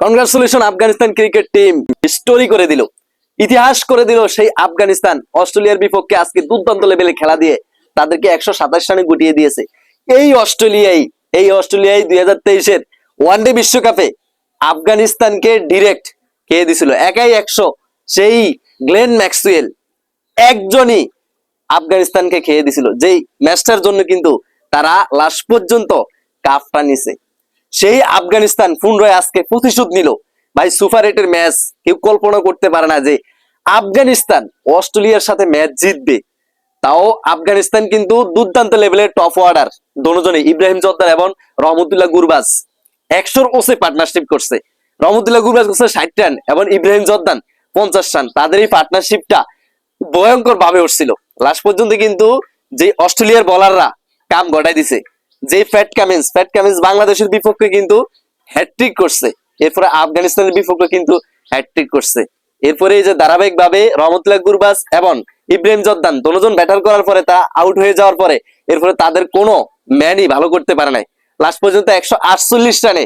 Congratulation Afghanistan cricket team story করে দিল। ইতিহাস করে দিল সেই আফগানিস্তান। অস্ট্রেলিয়ার বিপক্ষে আজকে দুর্দান্ত লেভেলে খেলা দিয়ে তাদেরকে একশো সাতাশ রানে গুটিয়ে দিয়েছে। এই অস্ট্রেলিয়াই, এই অস্ট্রেলিয়ায় দুই হাজার তেইশের ওয়ানডে বিশ্বকাপে আফগানিস্তানকে ডিরেক্ট খেয়ে দিছিল। একাই একশো। সেই গ্লেন ম্যাক্সুয়েল একজনই আফগানিস্তানকে খেয়ে দিছিল। যেই ম্যাচটার জন্য কিন্তু তারা লাস্ট পর্যন্ত কাপটা নিছে। সেই আফগানিস্তান পুনরায় আজকে প্রতিশোধ নিল। ভাই সুপার এটের ম্যাচ কেউ কল্পনা করতে পারে না যে আফগানিস্তান অস্ট্রেলিয়ার সাথে ম্যাচ জিতবে। তাও আফগানিস্তান কিন্তু দুর্দান্ত লেভেলের টপ অর্ডার দোনোজনে ইব্রাহিম জর্দার এবং রহমতুল্লাহ গুরবাজ একশোর ওসে পার্টনারশিপ করছে। রহমতুল্লাহ গুরবাজ করছে ষাট রান এবং ইব্রাহিম জর্দান পঞ্চাশ রান। তাদের এই পার্টনারশিপটা ভয়ঙ্কর ভাবে উঠছিল। লাস্ট পর্যন্ত কিন্তু যে অস্ট্রেলিয়ার বলাররা কাম ঘটাই দিছে। যে ফ্যাট কামিন্স ফ্যাট কামিন্স বাংলাদেশের বিপক্ষে কিন্তু হ্যাট্রিক করছে। এরপরে আফগানিস্তানের বিপক্ষে কিন্তু হ্যাট্রিক করছে। এরপরে এই যে ধারাবাহিক ভাবে রহমতুল্লাহ গুরবাস এবং ইব্রাহিম জর্দান দুজন ব্যাটার করার পরে তা আউট হয়ে যাওয়ার পরে এরপরে তাদের কোনো ম্যানই ভালো করতে পারে নাই। লাস্ট পর্যন্ত একশো আটচল্লিশ রানে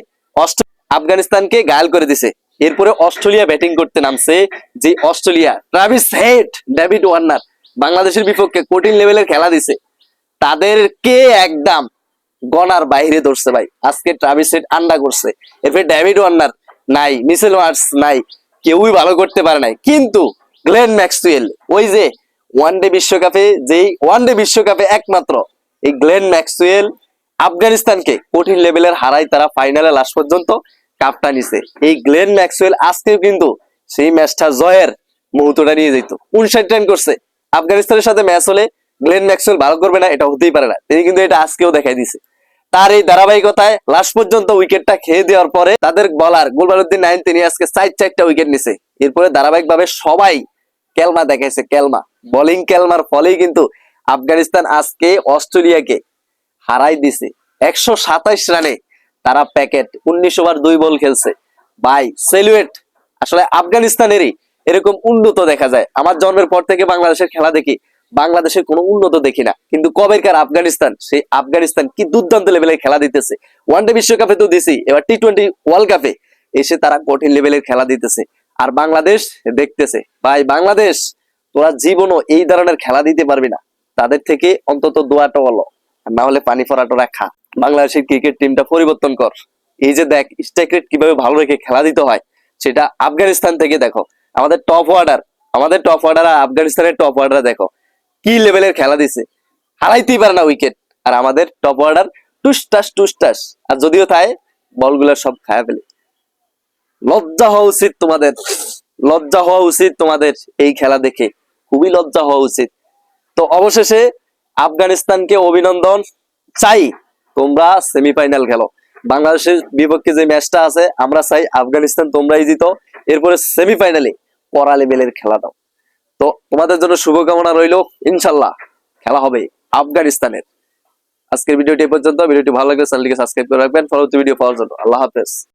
আফগানিস্তানকে গায়াল করে দিছে। এরপরে অস্ট্রেলিয়া ব্যাটিং করতে নামছে যে Australia. Travis Head David Warner বাংলাদেশের বিপক্ষে কঠিন লেভেলের খেলা দিছে। তাদেরকে একদম গনার বাইরে ধরছে ভাই। আজকে ট্রাভিস আন্ডা করছে। এরপরে ডেভিড ওয়ার্নার নাই, মিসেল ওয়ার্স নাই, কেউই ভালো করতে পারে নাই। কিন্তু গ্লেন ম্যাক্সওয়েল, ওই যে ওয়ানডে বিশ্বকাপে যেই ওয়ানডে বিশ্বকাপে একমাত্র এই গ্লেন ম্যাক্সওয়েল আফগানিস্তানকে কঠিন লেভেলের হারাই তারা ফাইনালে লাস্ট পর্যন্ত কাপটা নিছে। এই গ্লেন ম্যাক্সওয়েল আজকেও কিন্তু সেই ম্যাচটা জয়ের মুহূর্তটা নিয়ে যেত। উনষাট রান করছে। আফগানিস্তানের সাথে ম্যাচ হলে গ্লেন ম্যাক্সওয়েল ভালো করবে না, এটা হতেই পারে না। তিনি কিন্তু এটা আজকেও দেখাই দিছে। তার এই ধারাবাহিকতায় লাস্ট পর্যন্ত উইকেটটা খেয়ে দেওয়ার পরে তাদের বলার গোলবারুদ্দিন নাইন, তিনি আজকে চার চারটা উইকেট নিছে। এরপরে ধারাবাহিক ভাবে সবাই কেলমা দেখাইছে, কেলমা। বোলিং কেলমার ফলেই কিন্তু আফগানিস্তান আজকে অস্ট্রেলিয়াকে হারাই দিছে। একশো সাতাইশ রানে তারা প্যাকেট উনিশ ওভার দুই বল খেলছে। বাই সেলুয়েট আসলে আফগানিস্তানেরই এরকম উন্নত দেখা যায়। আমার জন্মের পর থেকে বাংলাদেশের খেলা দেখি। বাংলাদেশের কোনো উন্নত দেখি না। কিন্তু কবেরকার আফগানিস্তান, সেই আফগানিস্তান কি দুর্দান্ত লেভেলের খেলা দিতেছে। ওয়ানডে বিশ্বকাপে তো দিছি, এবার টি টোয়েন্টি ওয়ার্ল্ড কাপে এসে তারা কঠিন লেভেলের খেলা দিতেছে। আর বাংলাদেশ দেখতেছে, ভাই, বাংলাদেশ, তোরা জীবনও এই ধরনের খেলা দিতে পারবি না। তাদের থেকে অন্তত দোয়াটা বলো না হলে পানি ফরাটো রাখা। বাংলাদেশের ক্রিকেট টিমটা পরিবর্তন কর। এই যে দেখ স্ট্রাইক রেট কীভাবে ভালো রেখে খেলা দিতে হয়, সেটা আফগানিস্তান থেকে দেখো। আমাদের টপ অর্ডার আমাদের টপ অর্ডার আর আফগানিস্তানের টপ অর্ডার দেখো। কি লেভেলের খেলা দিছে? হারাইতেই পারে না উইকেট আর আমাদের টপ অর্ডার টুসটাস টুসটাস। আর যদিও তাই, বলগুলো সব খায় ফেলে। লজ্জা হওয়া উচিত তোমাদের। লজ্জা হওয়া উচিত তোমাদের এই খেলা দেখে। খুবই লজ্জা হওয়া উচিত। তো অবশেষে আফগানিস্তানকে অভিনন্দন চাই। তোমরা সেমিফাইনাল খেলো। বাংলাদেশের বিপক্ষে যে ম্যাচটা আছে, আমরা চাই আফগানিস্তান তোমরাই জিতো। এরপরে সেমিফাইনালে কড়া লেভেলের খেলা দাও। তো তোমাদের জন্য শুভকামনা রইল, ইনশাল্লাহ খেলা হবে আফগানিস্তানের। আজকের ভিডিওটি পর্যন্ত, ভিডিওটি ভালো লাগলে চ্যানেলটিকে সাবস্ক্রাইব করে রাখবেন, পরবর্তী ভিডিও পাওয়ার জন্য। আল্লাহ হাফেজ।